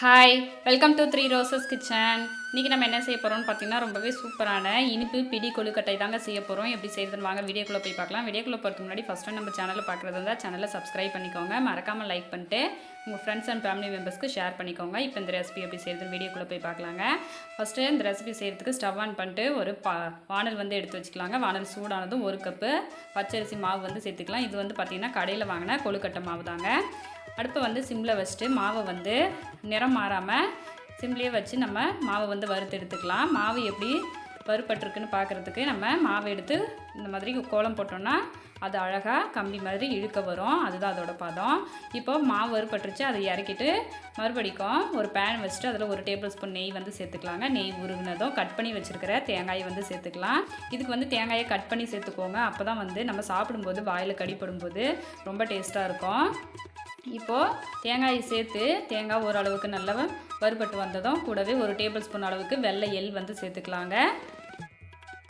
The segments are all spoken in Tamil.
Hi welcome to three roses kitchen இன்றைக்கி நம்ம என்ன செய்ய போகிறோம்னு பார்த்தீங்கன்னா ரொம்பவே சூப்பரான இனிப்பு பிடி கொழுக்கட்டை தாங்க செய்ய போகிறோம் எப்படி செய்யறதுன்னு வாங்க வீடியோக்குள்ளே போய் பார்க்கலாம். வீடியோக்குள்ளே போகிறதுக்கு முன்னாடி ஃபஸ்ட்டு நம்ம சேனலில் பார்க்குறது இருந்தால் சேனலை சப்ஸ்கிரைப் பண்ணிக்கோங்க. மறக்காமல் லைக் பண்ணிட்டு உங்கள் ஃப்ரெண்ட்ஸ் அண்ட் ஃபேமிலி மெம்பர்ஸ்க்கு ஷேர் பண்ணிக்கோங்க. இப்போ இந்த ரெசிபி எப்படி செய்யறதுன்னு வீடியோக்குள்ளே போய் பார்க்கலாங்க. ஃபஸ்ட்டு இந்த ரெசிபி செய்கிறதுக்கு ஸ்டவ் ஆன் பண்ணிட்டு ஒரு பா வானல் வந்து எடுத்து வச்சுக்கலாங்க. வானல் சூடானதும் ஒரு கப்பு பச்சரிசி மாவு வந்து சேர்த்துக்கலாம். இது வந்து பார்த்திங்கன்னா கடையில் வாங்கின கொழுக்கட்டை மாவு தாங்க அடுப்பை வந்து சிம்மில் வச்சுட்டு மாவை வந்து நிறம் மாறாமல் சிம்லேயே வச்சு நம்ம மாவை வந்து வறுத்து எடுத்துக்கலாம். மாவு எப்படி வறுபட்டிருக்குன்னு பார்க்குறதுக்கு நம்ம மாவை எடுத்து இந்த மாதிரி கோலம் போட்டோம்னா அது அழகாக கம்பி மாதிரி இழுக்க வரும். அதுதான் அதோட பதம். இப்போ மாவு வறுபட்டுருச்சு அதை இறக்கிட்டு மறுபடிக்கும் ஒரு பேன் வச்சுட்டு அதில் ஒரு டேபிள் ஸ்பூன் நெய் வந்து சேர்த்துக்கலாங்க. நெய் உருகுனதும் கட் பண்ணி வச்சுருக்கிற தேங்காயை வந்து சேர்த்துக்கலாம். இதுக்கு வந்து தேங்காயை கட் பண்ணி சேர்த்துக்கோங்க. அப்போ தான் வந்து நம்ம சாப்பிடும்போது வாயில் கடிப்படும்போது ரொம்ப டேஸ்ட்டாக இருக்கும். இப்போது தேங்காயை சேர்த்து தேங்காய் ஓரளவுக்கு நல்லா வறுபட்டு வந்ததும் கூடவே ஒரு டேபிள் ஸ்பூன் அளவுக்கு வெள்ளை எள் வந்து சேர்த்துக்கலாங்க.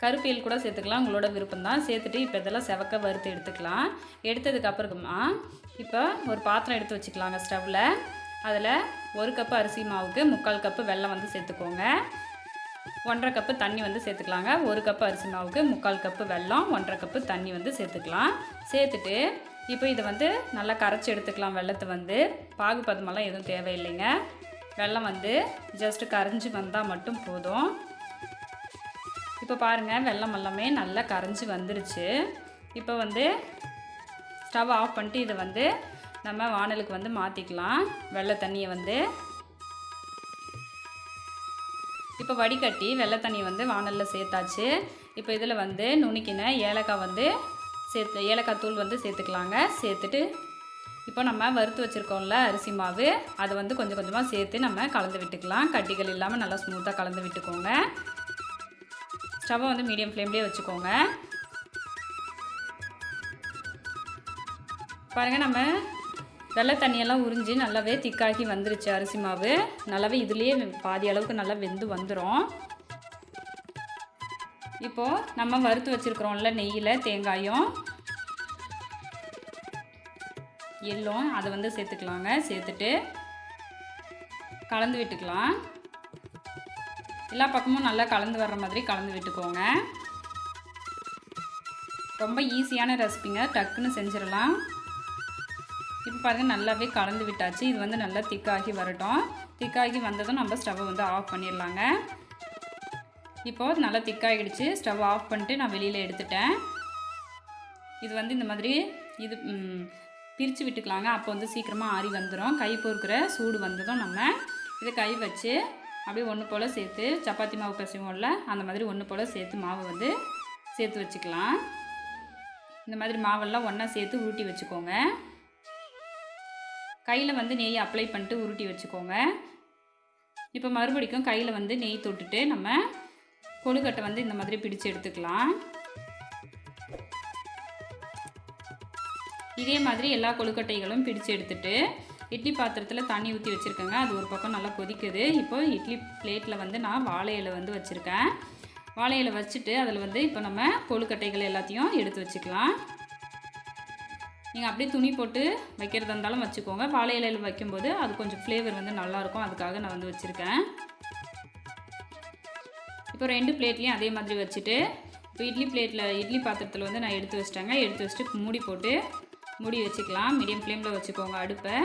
கருப்பு எள் கூட சேர்த்துக்கலாம் உங்களோட விருப்பம் தான் சேர்த்துட்டு இப்போ இதெல்லாம் செவக்க வறுத்து எடுத்துக்கலாம். எடுத்ததுக்கு அப்புறமா இப்போ ஒரு பாத்திரம் எடுத்து வச்சுக்கலாங்க ஸ்டவ்வில் அதில் ஒரு கப்பு அரிசி மாவுக்கு முக்கால் கப்பு வெல்லம் வந்து சேர்த்துக்கோங்க. ஒன்றரை கப்பு தண்ணி வந்து சேர்த்துக்கலாங்க. ஒரு கப்பு அரிசி மாவுக்கு முக்கால் கப்பு வெல்லம் ஒன்றரை கப்பு தண்ணி வந்து சேர்த்துக்கலாம். சேர்த்துட்டு இப்போ இதை வந்து நல்லா கரைச்சி எடுத்துக்கலாம். வெள்ளத்தை வந்து பாகு பதமெல்லாம் எதுவும் தேவையில்லைங்க. வெள்ளம் வந்து ஜஸ்ட்டு கரைஞ்சி வந்தால் மட்டும் போதும். இப்போ பாருங்கள் வெள்ளம் எல்லாமே நல்லா கரைஞ்சி வந்துருச்சு. இப்போ வந்து ஸ்டவ் ஆஃப் பண்ணிட்டு இதை வந்து நம்ம வானலுக்கு வந்து மாற்றிக்கலாம் வெள்ளை தண்ணியை வந்து இப்போ வடிகட்டி வெள்ளை தண்ணி வந்து வானலில் சேர்த்தாச்சு. இப்போ இதில் வந்து நுணுக்கின ஏலக்காய் வந்து சேர்த்து ஏலக்காய் தூள் வந்து சேர்த்துக்கலாங்க. சேர்த்துட்டு இப்போ நம்ம வறுத்து வச்சுருக்கோம்ல அரிசி மாவு அதை வந்து கொஞ்சம் கொஞ்சமாக சேர்த்து நம்ம கலந்து விட்டுக்கலாம். கட்டிகள் இல்லாமல் நல்லா ஸ்மூத்தாக கலந்து விட்டுக்கோங்க. ஸ்டவ்வை வந்து மீடியம் ஃப்ளேம்லேயே வச்சுக்கோங்க. பாருங்கள் நம்ம வெள்ளை தண்ணியெல்லாம் உறிஞ்சி நல்லாவே திக்காகி வந்துருச்சு அரிசி மாவு. நல்லாவே இதுலேயே பாதி அளவுக்கு நல்லா வெந்து வந்துடும் இப்போது நம்ம வறுத்து வச்சுருக்குறோம்ல நெய்யில் தேங்காயும் எள்ளும் அதை வந்து சேர்த்துக்கலாங்க. சேர்த்துட்டு கலந்து விட்டுக்கலாம். எல்லா பக்கமும் நல்லா கலந்து வர்ற மாதிரி கலந்து விட்டுக்கோங்க. ரொம்ப ஈஸியான ரெசிபிங்க. டக்குன்னு செஞ்சிடலாம். இப்போ பாருங்கள் நல்லாவே கலந்து விட்டாச்சு. இது வந்து நல்லா திக்காகி வரட்டும். திக்காகி வந்ததும் நம்ம ஸ்டவ்வை வந்து ஆஃப் பண்ணிடலாங்க. இப்போது நல்லா திக்காகிடுச்சு ஸ்டவ் ஆஃப் பண்ணிட்டு நான் வெளியில் எடுத்துட்டேன். இது வந்து இந்த மாதிரி இது பிரித்து விட்டுக்கலாங்க. அப்போ வந்து சீக்கிரமாக ஆறி வந்துடும் கை பொறுக்கிற சூடு வந்ததும் நம்ம இதை கை வச்சு அப்படியே ஒன்று போல் சேர்த்து சப்பாத்தி மாவு பிசைவோம்ல அந்த மாதிரி ஒன்று போல் சேர்த்து மாவு வந்து சேர்த்து வச்சுக்கலாம். இந்த மாதிரி மாவெல்லாம் ஒன்றா சேர்த்து உருட்டி வச்சுக்கோங்க. கையில் வந்து நெய் அப்ளை பண்ணிட்டு உருட்டி வச்சுக்கோங்க. இப்போ மறுபடிக்கும் கையில் வந்து நெய் தொட்டுட்டு நம்ம கொழுக்கட்டை வந்து இந்த மாதிரி பிடிச்சு எடுத்துக்கலாம். இதே மாதிரி எல்லா கொழுக்கட்டைகளும் பிடிச்சு எடுத்துட்டு இட்லி பாத்திரத்தில் தண்ணி ஊற்றி வச்சுருக்கேங்க. அது ஒரு பக்கம் நல்லா கொதிக்குது. இப்போ இட்லி பிளேட்டில் வந்து நான் வாழை இலை வந்து வச்சுருக்கேன். வாழை இலை வச்சுட்டு அதில் வந்து இப்போ நம்ம கொழுக்கட்டைகள் எல்லாத்தையும் எடுத்து வச்சுக்கலாம். நீங்கள் அப்படியே துணி போட்டு வைக்கிறதா இருந்தாலும் வச்சுக்கோங்க. வாழை இலையில் வைக்கும்போது அது கொஞ்சம் ஃப்ளேவர் வந்து நல்லாயிருக்கும் அதுக்காக நான் வந்து வச்சுருக்கேன். இப்போ ரெண்டு பிளேட்லேயும் அதே மாதிரி வச்சுட்டு இப்போ இட்லி பிளேட்டில் இட்லி பாத்திரத்தில் வந்து நான் எடுத்து வச்சிட்டேங்க. எடுத்து வச்சுட்டு மூடி போட்டு மூடி வச்சுக்கலாம். மீடியம் ஃப்ளேமில் வச்சுக்கோங்க அடுப்பை.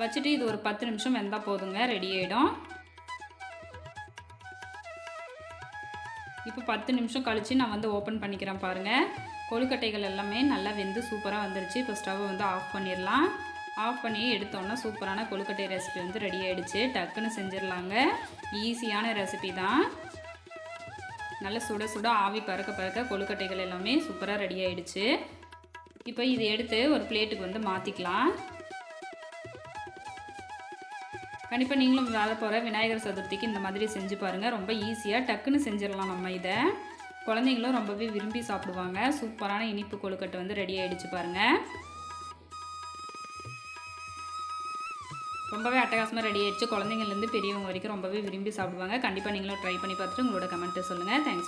வச்சுட்டு இது ஒரு பத்து நிமிஷம் வெந்தால் போதுங்க. ரெடி ஆகிடும் இப்போ பத்து நிமிஷம் கழித்து நான் வந்து ஓப்பன் பண்ணிக்கிறேன் பாருங்கள் கொழுக்கட்டைகள் எல்லாமே நல்லா வெந்து சூப்பராக வந்துருச்சு. இப்போ ஸ்டவ் வந்து ஆஃப் பண்ணிடலாம். ஆஃப் பண்ணி எடுத்தோன்னா சூப்பரான கொழுக்கட்டை ரெசிபி வந்து ரெடி ஆகிடுச்சு டக்குன்னு செஞ்சிடலாங்க. ஈஸியான ரெசிபி தான். நல்லா சுட சுட ஆவி பறக்க பறக்க கொழுக்கட்டைகள் எல்லாமே சூப்பராக ரெடி ஆகிடுச்சு இப்போ இதை எடுத்து ஒரு பிளேட்டுக்கு வந்து மாற்றிக்கலாம் கண்டிப்பாக நீங்களும் வேலை போகிற விநாயகர் சதுர்த்திக்கு இந்த மாதிரி செஞ்சு பாருங்கள் ரொம்ப ஈஸியாக டக்குன்னு செஞ்சிடலாம் நம்ம இதை. குழந்தைங்களும் ரொம்பவே விரும்பி சாப்பிடுவாங்க. சூப்பரான இனிப்பு கொழுக்கட்டை வந்து ரெடி ஆகிடுச்சு பாருங்கள் ரொம்பவே அட்டகாசமாக ரெடி ஆகிடுச்சு குழந்தைங்கள்லேருந்து பெரியவங்க வரைக்கும் ரொம்பவே விரும்பி சாப்பிடுவாங்க. கண்டிப்பாக நீங்களும் ட்ரை பண்ணி பார்த்துட்டு உங்களோட கமெண்ட்டை சொல்லுங்கள் தேங்க்ஸ்